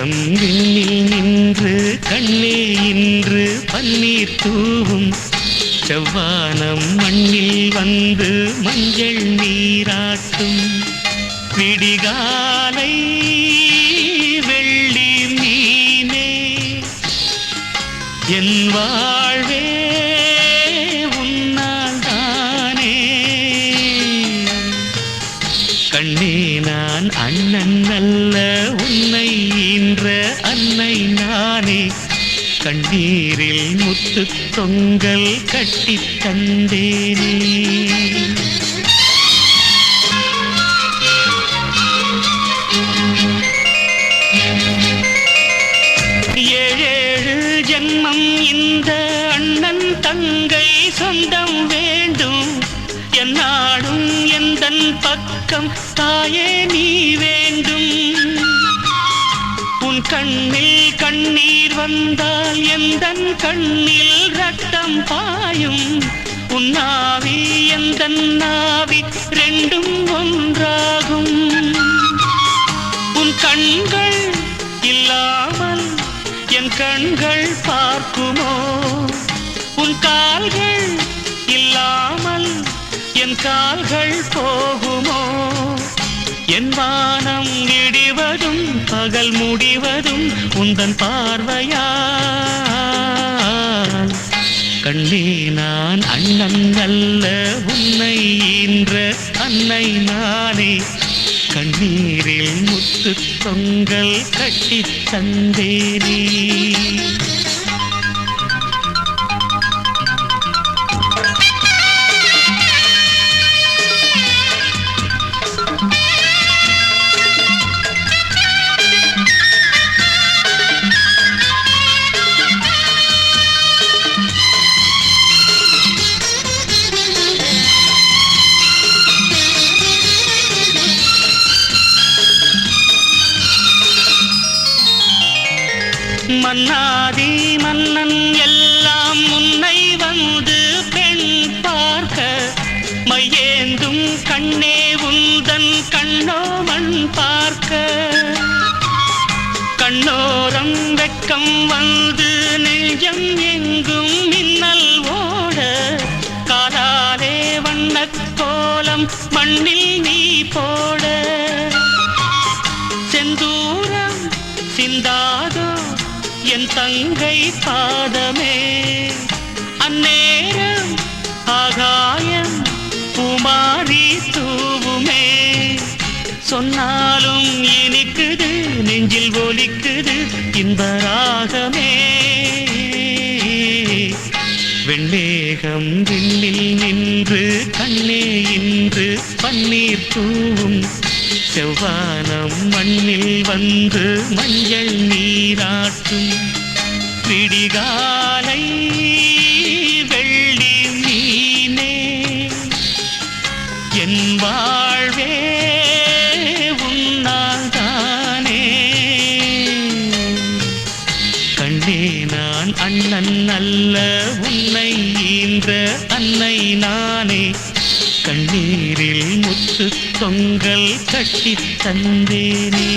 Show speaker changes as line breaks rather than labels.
உறக்கம் விண்ணில் நின்று கண்ணே இன்று பன்னீர் தூவும். செவ்வானம் மண்ணில் வந்து மஞ்சள் நீராட்டும். விடிகாலை வெள்ளி மீனே. என் ஈன்ற அன்னை நானே கண்ணீரில் முத்து தொங்கல் கட்டி தந்தேனே. ஏழேழு ஜென்மம் இந்த அண்ணன் தங்கை சொந்தம் வேண்டும். என்னாடும் எந்தன் பக்கம் தாயே நீ வேண்டும். கண்ணில் கண்ணீர் வந்தால் எந்த கண்ணில் ரத்தம் பாயும்? உன்னாவி எந்த நாவி? ரெண்டும் ஒன்றாகும். உன் கண்கள் இல்லாமல் என் கண்கள் பார்க்குமோ? உன் கால்கள் இல்லாமல் என் கால்கள் போகுமோ? என் வான பகல் முடிவதும் உந்தன் பார்வையா கண்ணே நான் அண்ணன் அல்ல உன்னை என்ற அன்னை நானே. கண்ணீரில் முத்து தொங்கல் கட்டி தந்தேனே. மன்னன் எல்லாம் முன்னை வந்து பெண் பார்க்க மையேந்தும் கண்ணே உந்தன் கண்ணோமன் பார்க்க. கண்ணோரம் வெக்கம் வந்து நெஞ்சம் எங்கும் மின்னல் ஓட காதாலே வண்ணக் கோலம் மண்ணில் நீ போட. செந்தூரம் சிந்தாதோ என் தங்கை பாதமே. அந்நேரம் ஆகாயம் குமாரி தூவுமே. சொன்னாலும் இனிக்குது நெஞ்சில் ஒலிக்குது இந்த ராகமே வெள்ளேகம் விண்ணில் நின்று கண்ணே இன்று பன்னீர் தூவும். செவ்வானம் மண்ணில் வந்து மஞ்சள் நீராட்டும். விடிகாலை வெள்ளி மீனே. என் வாழ்வே உன்னால் தானே. கண்ணே நான் அண்ணன் அல்ல உன்னை ஈன்ற அன்னை நானே. கண்ணீரில் முத்து தொங்கல் கட்டி தந்தேனே.